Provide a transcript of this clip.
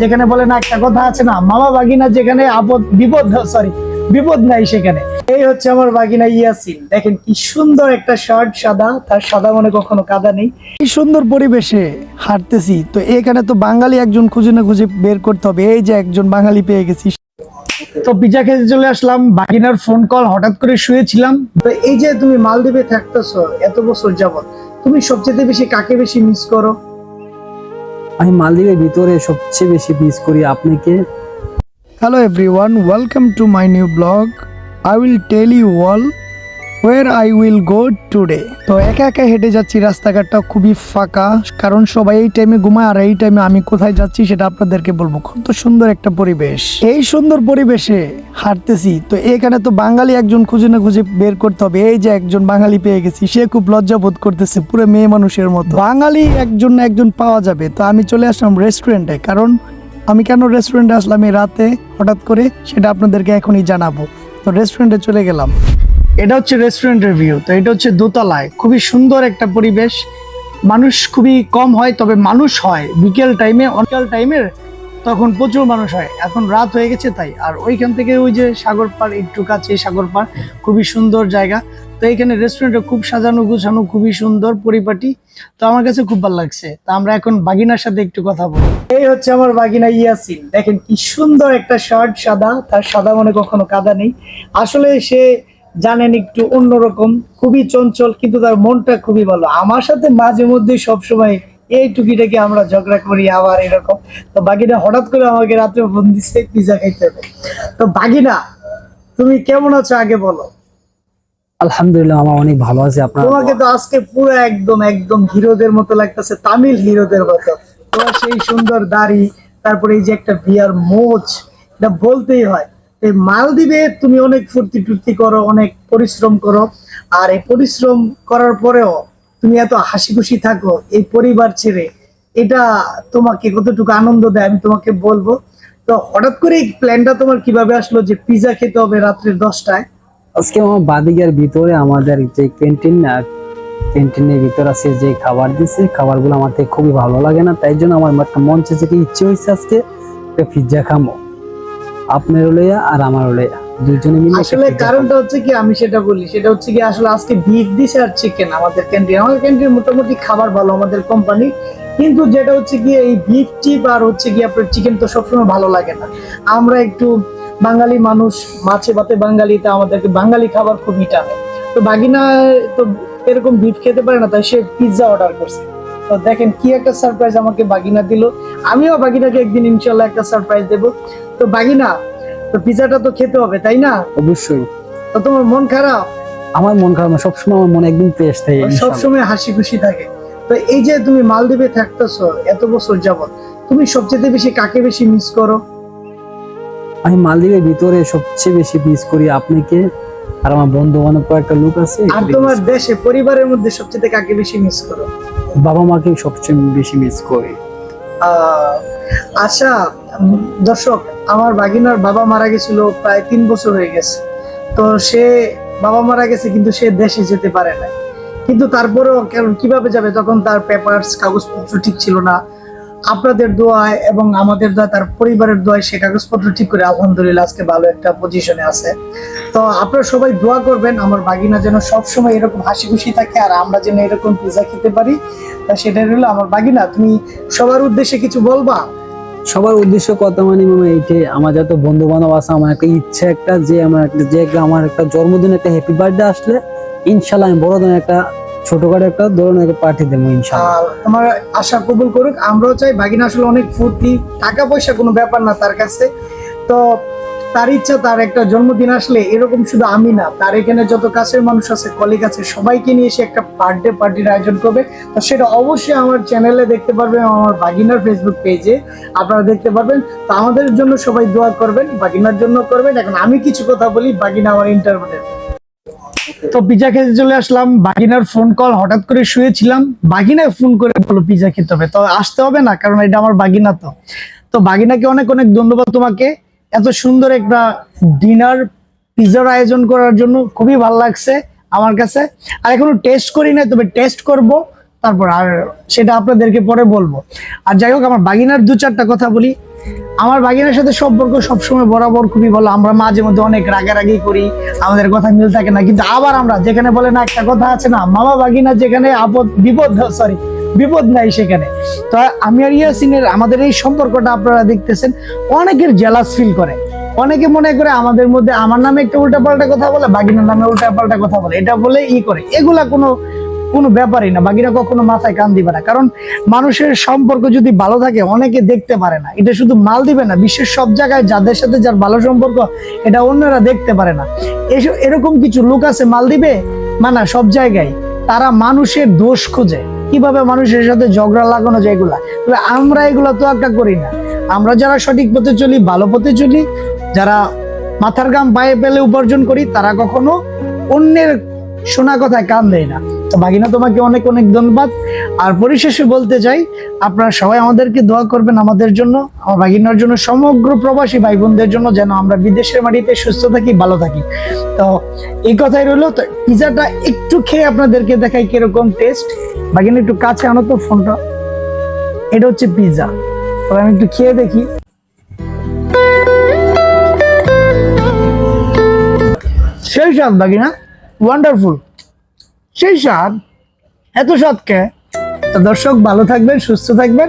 যেখানে বলে না, একটা কথা আছে না, মামা বাগিনা যেখানে আপদ বিপদ সরি বিপদ নাই সেখানে। এই হচ্ছে আমার বাগিনা ইয়াসিন। দেখেন কি সুন্দর একটা শার্ট, সাদা, তার সাদা মনে কখনো কাদা নেই। কি সুন্দর পরিবেশে হাঁটতেছি। তো এখানে তো বাঙালি একজন খুঁজে না খুঁজে বের করতে হবে। এই যে একজন বাঙালি পেয়ে গেছি। তো পিজা খেতে চলে আসলাম। বাগিনার ফোন কল হঠাৎ করে শুয়েছিলাম। তো এই যে তুমি মালদ্বীপে থাকতেছো, এত বছর যাবত তুমি সবচেয়ে বেশি কাকে বেশি মিস করো? আমি মালদ্বীপের ভিতরে সবচেয়ে বেশি মিস করি আপনাকে Hello everyone, welcome to my new blog. I will tell you all where I will go today. তো একা একা হেঁটে যাচ্ছি, রাস্তাঘাটটা খুবই ফাঁকা। কারণ সবাই এই টাইমে ঘুমায়, আর এই টাইমে আমি কোথায় যাচ্ছি সেটা আপনাদেরকে বলব। কত সুন্দর একটা পরিবেশ। এই সুন্দর পরিবেশে হাঁটতেছি। তো এখানে তো বাঙালি একজন খুঁজে না খুঁজে বের করতে হবে। এই যে একজন বাঙালি পেয়ে গেছি, সে খুব লজ্জা বোধ করতেছে, পুরো মেয়ে মানুষের মতো। বাঙালি একজন না একজন পাওয়া যাবে। তো আমি চলে আসলাম রেস্টুরেন্টে কারণ আমি কেন রেস্টুরেন্টে আসলাম এই রাতে? হঠাৎ করে সেটা আপনাদেরকে এখনই জানাব। তো রেস্টুরেন্টে চলে গেলাম। এটা হচ্ছে রেস্টুরেন্টের ভিউ তো এটা হচ্ছে দোতলায়। খুবই সুন্দর একটা পরিবেশ। মানুষ খুবই কম হয়, তবে মানুষ হয়। বিকেল টাইমে বিকেল টাইমের তখন প্রচুর মানুষ হয়। এখন রাত হয়ে গেছে তাই। আর ওইখান থেকে ওই যে সাগর পাড়, একটু কাছে সাগর পাড়, খুবই সুন্দর জায়গা। তো এখানে রেস্টুরেন্টে খুব সাজানো গুছানো, খুবই সুন্দর পরিপাটি। তো আমার কাছে খুব ভালো লাগছে। তো আমরা এখন বাগিনার সাথে একটু কথা বলি। এই হচ্ছে আমার বাগিনা ইয়াসিন। দেখেন কি সুন্দর একটা শার্ট, সাদা। তার সাদা মনে কখনো কাদা নেই। আসলে সে জানেন একটু অন্যরকম খুবই চঞ্চল কিন্তু তার মনটা খুবই ভালো। আমার সাথে মাঝে মধ্যে সবসময় এই টুকিটাকে আমরা ঝগড়া করি আবার এরকম। তো বাগিনা হঠাৎ করে আমাকে রাত্রে ফোন দিচ্ছে পিজা খাইতে হবে। তো বাগিনা তুমি কেমন আছো আগে বলো? আলহামদুলিল্লাহ আমার অনেক ভালো আছে আপনার তোমাকে তো আজকে পুরো একদম একদম হিরোদের মতো লাগতেছে তামিল হিরোদের মতো। তোমার সেই সুন্দর দাড়ি তারপরে এই যে একটা বিয়ার মোচ এটা বলতেই হয়। মালদ্বীপে তুমি অনেক ফুর্তি টুর্তি করো, অনেক পরিশ্রম করো। আর এই পরিশ্রম করার পরেও তুমি এত হাসি খুশি থাকো এই পরিবার ছেড়ে, এটা তোমাকে কতটুকু আনন্দ দেয় আমি তোমাকে বলব। তো হঠাৎ করে এই প্ল্যানটা তোমার কীভাবে আসলো যে পিজা খেতে হবে রাত্রে দশটায়? আজকে আমার বাদিকের ভিতরে আমাদের যে ক্যান্টিন ক্যান্টিনের ভিতর আছে যে খাবার দিছে, খাবারগুলো আমার খুবই ভালো লাগে না, তাই জন্য আমার একটা মন চেয়েছে কি ইচ্ছে হয়েছে আজকে পিৎজা খামো। আপনার লইয়া আর আমার লইয়া দুইজনে মিলে আসলে কারণটা হচ্ছে কি আমি সেটা বলি সেটা হচ্ছে কি আসলে আজকে বিফ দিছে আর চিকেন আমাদের ক্যান্টিন আমাদের ক্যান্টিন মোটামুটি খাবার ভালো আমাদের কোম্পানি কিন্তু যেটা হচ্ছে কি এই বিফ টিপ আর হচ্ছে কি আপনার চিকেন তো সবসময় ভালো লাগে না। আমরা একটু বাঙালি মানুষ মাছে ভাতে বাঙালিতে আমাদেরকে বাঙালি খাবার খুব টানে তো বাগিনা তো এরকম বিফ খেতে পারে না তাই সে পিৎজা অর্ডার করছে। তো দেখেন কি একটা সারপ্রাইজ আমাকে বাগিনা দিল। আমিও বাগিনাকে একদিন ইনশাল্লাহ একটা সারপ্রাইজ দেবো। তো বাগিনা তো পিৎজাটা তো খেতে হবে তাই না? অবশ্যই। তো তোমার মন খারাপ? আমার মন খারাপ না, সবসময় আমার মনে একদম ফ্রেশ থাকে। সবসময় হাসি খুশি থাকে। তো এই যে তুমি মালদ্বীপে থাকতেছো এত বছর যাবত তুমি সবচেয়ে বেশি কাকে বেশি মিস করো? আমি মালদ্বীপের ভিতরে সবচেয়ে বেশি মিস করি আপনাকে। আর আমার বন্ধু বান্ধব কয়েকটা লোক আছে। আর তোমার দেশে পরিবারের মধ্যে সবচেয়ে কাকে বেশি মিস করো? বাবা মাকে সবচেয়ে বেশি মিস করি। আচ্ছা দর্শক আমার বাগিনার বাবা মারা গেছিল প্রায় তিন বছর হয়ে গেছে। তো সে বাবা মারা গেছে কিন্তু সে দেশে যেতে পারে না কিন্তু তারপরেও কারণ কীভাবে যাবে? তখন তার পেপারস কাগজপত্র ঠিক ছিল না। আপনাদের দোয়ায় এবং আমাদের দোয়া তার পরিবারের দোয়ায় সে কাগজপত্র ঠিক করে আলহামদুলিল্লাহ আজকে ভালো একটা পজিশনে আছে। তো আপনারা সবাই দোয়া করবেন, আমার বাগিনা যেন সবসময় এরকম হাসি খুশি থাকে আর আমরা যেন এরকম পিজা খেতে পারি। তা সেটাই হলো আমার বাগিনা, তুমি সবার উদ্দেশ্যে কিছু বলবা? সবার উদ্দেশ্য কথা মানে মামা এইটাই, আমার যত বন্ধু বান্ধব আছে, আমার একটা ইচ্ছা একটা যে আমার একটা যে আমার একটা জন্মদিন, একটা হ্যাপি বার্থডে আসলে, ইনশাল্লাহ আমি বড় একটা একটা ইনশাল্লাহ তোমার আশা কবুল করুক, আমরাও চাই বাগিনা আসলে অনেক ফুর্তি টাকা পয়সা কোনো ব্যাপার না তার কাছে। তো তার ইচ্ছা, তার একটা জন্মদিন আসলে এরকম শুধু আমি না, তার এখানে যত কাছের মানুষ আছে কলিগ আছে, সবাইকে নিয়ে এসে একটা বার্থডে পার্টির আয়োজন করবে। তো সেটা অবশ্যই আমার চ্যানেলে দেখতে পারবেন, আমার বাগিনার ফেসবুক পেজে আপনারা দেখতে পারবেন। তো আমাদের জন্য সবাই দোয়া করবেন, বাগিনার জন্য করবেন। এখন আমি কিছু কথা বলি, বাগিনা আমার ইন্টারভিউ তো পিজা খেতে চলে আসলাম। বাগিনার ফোন কল হঠাৎ করে শুয়েছিলাম। বাগিনায় ফোন করে বলো পিজা খেতে হবে। তো আসতে হবে না, কারণ এটা আমার বাগিনা তো। তো বাগিনাকে অনেক অনেক ধন্যবাদ তোমাকে। এত সুন্দর একটা ডিনার পিজার আয়োজন করার জন্য খুবই ভালো লাগছে আমার কাছে। আর এখনও টেস্ট করি না তবে টেস্ট করব। তারপর আর সেটা আপনাদেরকে পরে বলব। আর যাই হোক, আমার বাগিনার দু চারটা কথা বলি। আমার বাগিনার সাথে সম্পর্ক সবসময় বরাবর খুবই ভালো। আমরা মাঝে মধ্যে অনেক রাগারাগি করি, আমাদের কথা মিল থাকে না। কিন্তু আবার আমরা যেখানে বলে না, একটা কথা আছে না, মামা বাগিনা যেখানে আপদ, বিপদ সরি বিপদ নাই সেখানে। তো আমি আর ইয়াসিনের, আমাদের এই সম্পর্কটা আপনারা দেখতেছেন, অনেকের জেলাস ফিল করে। অনেকে মনে করে আমাদের মধ্যে, আমার নামে একটা উল্টাপাল্টা কথা বলে বাগিনার নামে উল্টাপাল্টা কথা বলে। এটা বলে ই করে। এগুলা কোনো কোনো ব্যাপারই না, বাকিরা কখনো মাথায় কান দিবে না। কারণ মানুষের সম্পর্ক যদি ভালো থাকে, অনেকে দেখতে পারে না। এটা শুধু মাল দিবে না, বিশ্বের সব জায়গায় যাদের সাথে যার ভালো সম্পর্ক, এটা অন্যরা দেখতে পারে না। এসব, এরকম কিছু লোক আছে, মাল দিবে? মানা সব জায়গায়। তারা মানুষের দোষ খোঁজে। কীভাবে মানুষের সাথে ঝগড়া লাগানো যায় এগুলা? তবে আমরা এগুলো তো একটা করি না। আমরা যারা সঠিক পথে চলি, ভালো পথে চলি, যারা মাথার গাম পায়ে পেলে উপার্জন করি, তারা কখনো অন্যের শোনা কথায় কান দেয় না। তো বাগিনা, তোমাকে অনেক অনেক ধন্যবাদ। আর পরিশেষে বলতে চাই, আপনারা সবাই আমাদেরকে দোয়া করবেন আমাদের জন্য, আমার বাগিনার জন্য, সমগ্র প্রবাসী ভাই বোনদের জন্য যেন আমরা বিদেশের মাটিতে সুস্থ থাকি, ভালো থাকি। তো এই কথাই রইল। তো পিজাটা একটু খেয়ে আপনাদেরকে দেখাই কীরকম টেস্ট বাগিনা, একটু কাছে আনো তো ফোনটা। এটা হচ্ছে পিজা। তো আমি একটু খেয়ে দেখি। সেই স্বাদ বাগিনা। ওয়ান্ডারফুল সেই স্বাদ এত সৎকে দর্শক ভালো থাকবেন সুস্থ থাকবেন।